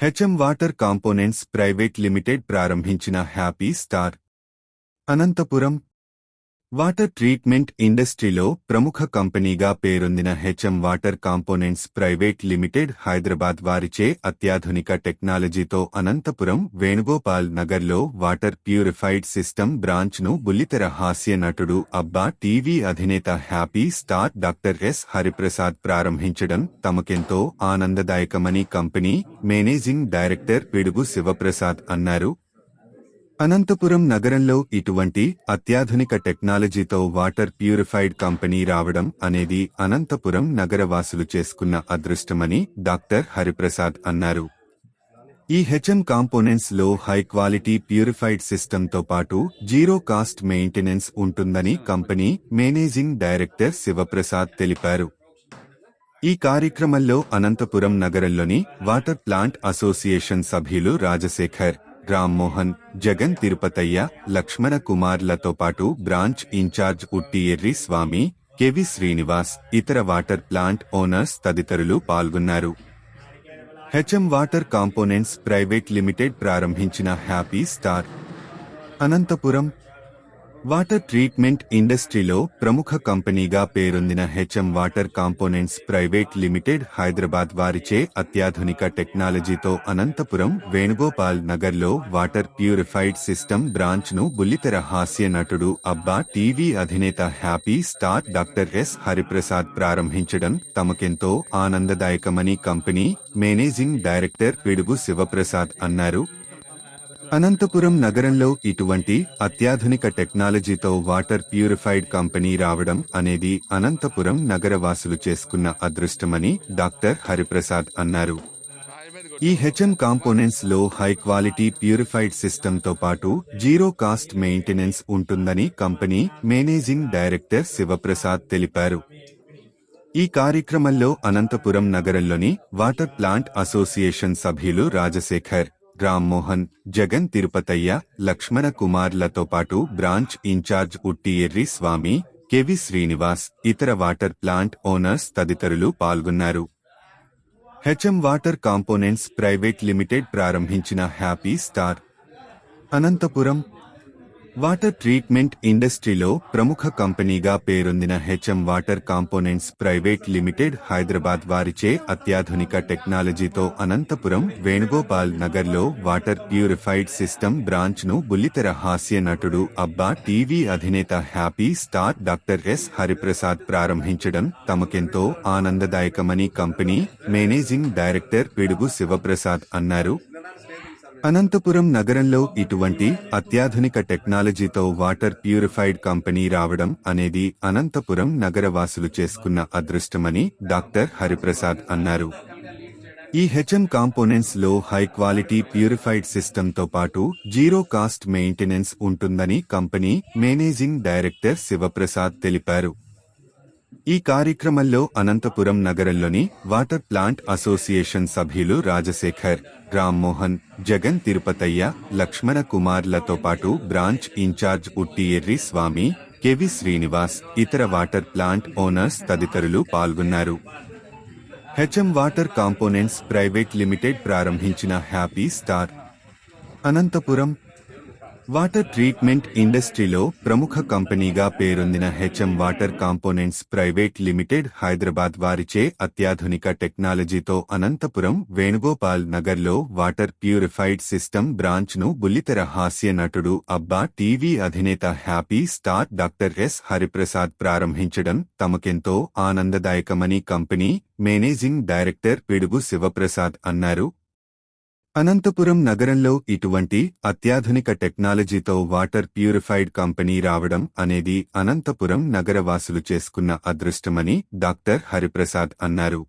HM water components private limited ప్రారంభించిన Happy Star. Anantapuram water treatment ఇండస్ట్రీలో ప్రముఖ కంపెనీగా పేరొందిన HM Water Components Private Limited Hyderabad వారిచే అత్యాధునిక టెక్నాలజీతో అనంతపురం వేణుగోపాల్ నగర్లో వాటర్ ప్యూరిఫైడ్ సిస్టమ్ బ్రాంచ్ను బుల్లితెర హాస్య నటుడు అబ్బా టీవీ అధినేత Happy Star doctor S Hariprasad ప్రారంభించడం తమకెంతో ఆనందదాయకమని company managing director Pidugu Sivaprasad అన్నారు. అనంతపురం నగరంలో ఇటువంటి అత్యాధునిక టెక్నాలజీతో వాటర్ ప్యూరిఫైడ్ కంపెనీ రావడం అనేది అనంతపురం నగరవాసులు చేసుకున్న అదృష్టమని డాక్టర్ హరిప్రసాద్ అన్నారు. ఈ హెచ్ఎం కాంపోనెంట్స్లో హై క్వాలిటీ ప్యూరిఫైడ్ సిస్టంతో పాటు జీరో కాస్ట్ మెయింటెనెన్స్ ఉంటుందని కంపెనీ మేనేజింగ్ డైరెక్టర్ శివప్రసాద్ తెలిపారు. ఈ కార్యక్రమంలో అనంతపురం నగరంలోని వాటర్ ప్లాంట్ అసోసియేషన్ సభ్యులు రాజశేఖర్ రామ్మోహన్ జగన్ తిరుపతయ్య లక్ష్మణ కుమార్లతో పాటు branch incharge Uttiyerri Swamy KV Srinivas ఇతర వాటర్ ప్లాంట్ ఓనర్స్ తదితరులు పాల్గొన్నారు. HM water components private limited ప్రారంభించిన Happy Star. Anantapuram water treatment ఇండస్ట్రీలో ప్రముఖ కంపెనీగా పేరొందిన HM Water Components Private Limited Hyderabad వారిచే అత్యాధునిక టెక్నాలజీతో అనంతపురం వేణుగోపాల్ నగర్లో వాటర్ ప్యూరిఫైడ్ సిస్టమ్ బ్రాంచ్ను బుల్లితెర హాస్య నటుడు అబ్బా టీవీ అధినేత Happy Star doctor S Hariprasad ప్రారంభించడం తమకెంతో ఆనందదాయకమని company managing director Pidugu Sivaprasad అన్నారు. అనంతపురం నగరంలో ఇటువంటి అత్యాధునిక టెక్నాలజీతో వాటర్ ప్యూరిఫైడ్ కంపెనీ రావడం అనేది అనంతపురం నగరవాసులు చేసుకున్న అదృష్టమని డాక్టర్ హరిప్రసాద్ అన్నారు. ఈ హెచ్ఎం కాంపోనెంట్స్లో హై క్వాలిటీ ప్యూరిఫైడ్ సిస్టమ్తో పాటు జీరో కాస్ట్ మెయింటెనెన్స్ ఉంటుందని కంపెనీ మేనేజింగ్ డైరెక్టర్ శివప్రసాద్ తెలిపారు. ఈ కార్యక్రమంలో అనంతపురం నగరంలోని వాటర్ ప్లాంట్ అసోసియేషన్ సభ్యులు రాజశేఖర్ రామ్మోహన్ జగన్ తిరుపతయ్య లక్ష్మణ కుమార్లతో పాటు branch incharge Uttiyerri Swamy KV Srinivas ఇతర వాటర్ ప్లాంట్ ఓనర్స్ తదితరులు పాల్గొన్నారు. HM water components private limited ప్రారంభించిన Happy Star. Anantapuram water treatment ఇండస్ట్రీలో ప్రముఖ కంపెనీగా పేరొందిన HM Water Components Private Limited Hyderabad వారిచే అత్యాధునిక టెక్నాలజీతో అనంతపురం వేణుగోపాల్ నగర్లో వాటర్ ప్యూరిఫైడ్ సిస్టమ్ బ్రాంచ్ను బుల్లితెర హాస్య నటుడు అబ్బా టీవీ అధినేత Happy Star doctor S Hariprasad ప్రారంభించడం తమకెంతో ఆనందదాయకమని company managing director Pidugu Sivaprasad అన్నారు. అనంతపురం నగరంలో ఇటువంటి అత్యాధునిక టెక్నాలజీతో వాటర్ ప్యూరిఫైడ్ కంపెనీ రావడం అనేది అనంతపురం నగరవాసులు చేసుకున్న అదృష్టమని డాక్టర్ హరిప్రసాద్ అన్నారు. ఈ హెచ్ఎం కాంపోనెంట్స్లో హై క్వాలిటీ ప్యూరిఫైడ్ సిస్టంతో పాటు జీరో కాస్ట్ మెయింటెనెన్స్ ఉంటుందని కంపెనీ మేనేజింగ్ డైరెక్టర్ శివప్రసాద్ తెలిపారు. ఈ కార్యక్రమంలో అనంతపురం నగరంలోని వాటర్ ప్లాంట్ అసోసియేషన్ సభ్యులు రాజశేఖర్ రామ్మోహన్ జగన్ తిరుపతయ్య లక్ష్మణ కుమార్లతో పాటు branch incharge Uttiyerri Swamy KV Srinivas ఇతర వాటర్ ప్లాంట్ ఓనర్స్ తదితరులు పాల్గొన్నారు. HM water components private limited ప్రారంభించిన Happy Star. Anantapuram water treatment ఇండస్ట్రీలో ప్రముఖ కంపెనీగా పేరొందిన HM Water Components Private Limited Hyderabad వారిచే అత్యాధునిక టెక్నాలజీతో అనంతపురం వేణుగోపాల్ నగర్లో వాటర్ ప్యూరిఫైడ్ సిస్టమ్ బ్రాంచ్ను బుల్లితెర హాస్య నటుడు అబ్బా టీవీ అధినేత Happy Star doctor S Hariprasad ప్రారంభించడం తమకెంతో ఆనందదాయకమని company managing director Pidugu Sivaprasad అన్నారు. అనంతపురం నగరంలో ఇటువంటి అత్యాధునిక టెక్నాలజీతో వాటర్ ప్యూరిఫైడ్ కంపెనీ రావడం అనేది అనంతపురం నగరవాసులు చేసుకున్న అదృష్టమని డాక్టర్ హరిప్రసాద్ అన్నారు.